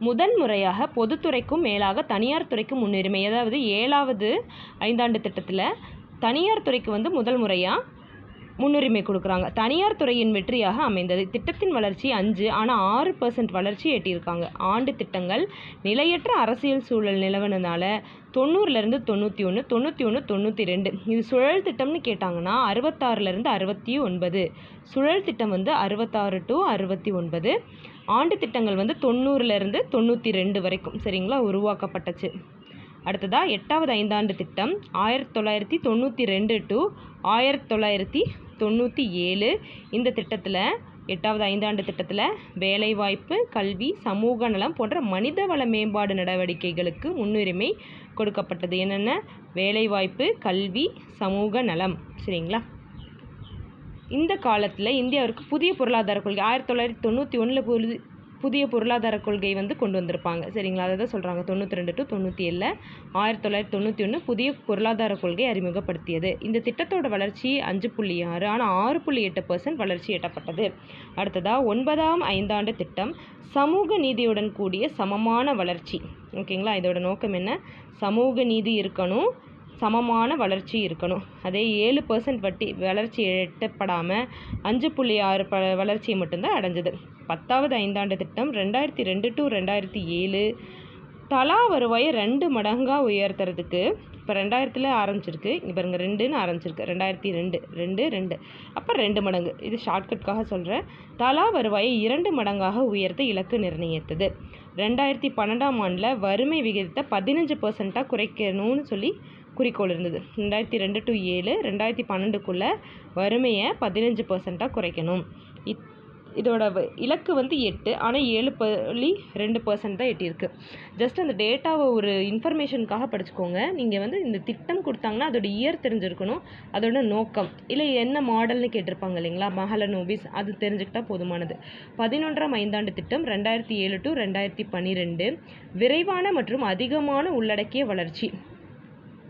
முதன் முறையாக பொதுத்துறைக்கும் மேலாக தனியார் துறைக்கு முன்னுரிமை அதாவது ஏழாவது ஐந்தாண்டு திட்டத்தில் தனியார் துறைக்கு வந்து முதல் முறையாக முன்னுரிமை கொடுக்குறாங்க. தனியார் துறையின் வெற்றியாக அமைந்தது. திட்டத்தின் வளர்ச்சி அஞ்சு ஆனால் ஆறு பர்சன்ட் வளர்ச்சி எட்டியிருக்காங்க. ஆண்டு திட்டங்கள் நிலையற்ற அரசியல் சூழல் நிலவனனால தொண்ணூறுலேருந்து தொண்ணூற்றி ஒன்று தொண்ணூற்றி ஒன்று தொண்ணூற்றி ரெண்டு. இது சுழல் திட்டம்னு கேட்டாங்கன்னா அறுபத்தாறுலேருந்து அறுபத்தி ஒன்பது. சுழல் திட்டம் வந்து அறுபத்தாறு டு அறுபத்தி ஒன்பது. ஆண்டு திட்டங்கள் வந்து தொண்ணூறுலேருந்து தொண்ணூற்றி ரெண்டு வரைக்கும். சரிங்களா? உருவாக்கப்பட்டுச்சு. அடுத்ததாக எட்டாவது ஐந்தாண்டு திட்டம் ஆயிரத்தி தொள்ளாயிரத்தி தொண்ணூற்றி ரெண்டு டு ஆயிரத்தி தொள்ளாயிரத்தி தொண்ணூற்றி ஏழு. இந்த திட்டத்தில் எட்டாவது ஐந்தாண்டு திட்டத்தில் வேலைவாய்ப்பு கல்வி சமூக நலம் போன்ற மனிதவள மேம்பாடு நடவடிக்கைகளுக்கு முன்னுரிமை கொடுக்கப்பட்டது. என்னென்ன? வேலைவாய்ப்பு கல்வி சமூக நலம். சரிங்களா? இந்த காலத்தில் இந்தியாவிற்கு புதிய பொருளாதார கொள்கை ஆயிரத்தி தொள்ளாயிரத்தி தொண்ணூற்றி ஒன்றில் புது புதிய பொருளாதார கொள்கை வந்து கொண்டு வந்திருப்பாங்க. சரிங்களா? அதை தான் சொல்கிறாங்க தொண்ணூற்றி ரெண்டு டு தொண்ணூற்றி ஏழில் ஆயிரத்தி தொள்ளாயிரத்தி தொண்ணூற்றி ஒன்று புதிய பொருளாதார கொள்கை அறிமுகப்படுத்தியது. இந்த திட்டத்தோட வளர்ச்சி அஞ்சு புள்ளி ஆறு ஆனால் ஆறு புள்ளி எட்டு பர்சன்ட் வளர்ச்சி எட்டப்பட்டது. அடுத்ததாக ஒன்பதாம் ஐந்தாண்டு திட்டம் சமூக நீதியுடன் கூடிய சமமான வளர்ச்சி. ஓகேங்களா? இதோட நோக்கம் என்ன? சமூக நீதி இருக்கணும் சமமான வளர்ச்சி இருக்கணும். அதே ஏழு பர்சன்ட் வட்டி வளர்ச்சி எட்டப்படாமல் அஞ்சு புள்ளி ஆறு ப வளர்ச்சியை மட்டும்தான் அடைஞ்சது. பத்தாவது ஐந்தாண்டு திட்டம் ரெண்டாயிரத்தி ரெண்டு டு ரெண்டாயிரத்தி ஏழு தலா வருவாயை ரெண்டு மடங்காக உயர்த்துறதுக்கு இப்போ ரெண்டாயிரத்தில் ஆரம்பிச்சிருக்கு. இங்கே பாருங்கள் ரெண்டுன்னு ஆரம்பிச்சிருக்கு. ரெண்டாயிரத்தி ரெண்டு ரெண்டு ரெண்டு. அப்போ ரெண்டு மடங்கு. இது ஷார்ட்கட்காக சொல்கிறேன் தலா வருவாயை இரண்டு மடங்காக உயர்த்த இலக்கு நிர்ணயித்தது. ரெண்டாயிரத்தி பன்னெண்டாம் ஆண்டில் வறுமை விகிதத்தை பதினஞ்சு பர்சண்ட்டாக குறைக்கணும்னு சொல்லி குறிக்கோள் இருந்தது. ரெண்டாயிரத்தி ரெண்டு டு ஏழு ரெண்டாயிரத்தி பன்னெண்டுக்குள்ளே வறுமையை பதினஞ்சு பர்சண்ட்டாக குறைக்கணும். இத் இதோட வ- இலக்கு வந்து எட்டு ஆனால் ஏழு புள்ளி ரெண்டு பர்சன்ட் தான் எட்டியிருக்கு. ஜஸ்ட் அந்த டேட்டாவை ஒரு இன்ஃபர்மேஷனுக்காக படிச்சுக்கோங்க. நீங்கள் வந்து இந்த திட்டம் கொடுத்தாங்கன்னா அதோட இயர் தெரிஞ்சிருக்கணும். அதோட நோக்கம். இல்லை என்ன மாடல்னு கேட்டிருப்பாங்க இல்லைங்களா? மகள நோபிஸ் அது தெரிஞ்சுக்கிட்டா போதுமானது. பதினொன்றாம் ஐந்தாண்டு திட்டம் ரெண்டாயிரத்தி ஏழு டு ரெண்டாயிரத்தி பன்னிரெண்டு. விரைவான மற்றும் அதிகமான உள்ளடக்கிய வளர்ச்சி.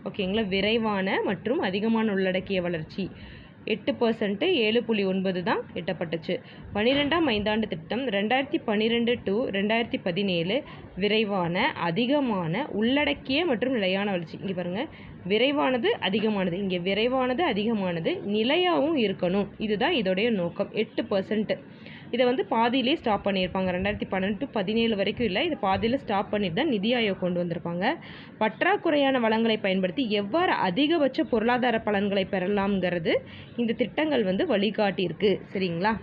ஓகேங்களா விரைவான மற்றும் அதிகமான உள்ளடக்கிய வளர்ச்சி. எட்டு பர்சன்ட்டு ஏழு புள்ளி ஒன்பது தான் எட்டப்பட்டுச்சு. பன்னிரெண்டாம் ஐந்தாண்டு திட்டம் ரெண்டாயிரத்தி பன்னிரெண்டு டு ரெண்டாயிரத்தி பதினேழு விரைவான அதிகமான உள்ளடக்கிய மற்றும் நிலையான வளர்ச்சி. இங்கே பாருங்கள் விரைவானது அதிகமானது. இங்கே விரைவானது அதிகமானது நிலையாகவும் இருக்கணும். இதுதான் இதோடைய நோக்கம். எட்டு பர்சன்ட்டு இதை வந்து பாதியிலே ஸ்டாப் பண்ணியிருப்பாங்க. ரெண்டாயிரத்தி பன்னெண்டு பதினேழு வரைக்கும் இல்லை. இது பாதியில் ஸ்டாப் பண்ணிட்டு தான் நிதி ஆயோக் கொண்டு வந்திருப்பாங்க. பற்றாக்குறையான வளங்களை பயன்படுத்தி எவ்வாறு அதிகபட்ச பொருளாதார பலன்களை பெறலாம்ங்கிறது இந்த திட்டங்கள் வந்து வழிகாட்டியிருக்கு. சரிங்களா?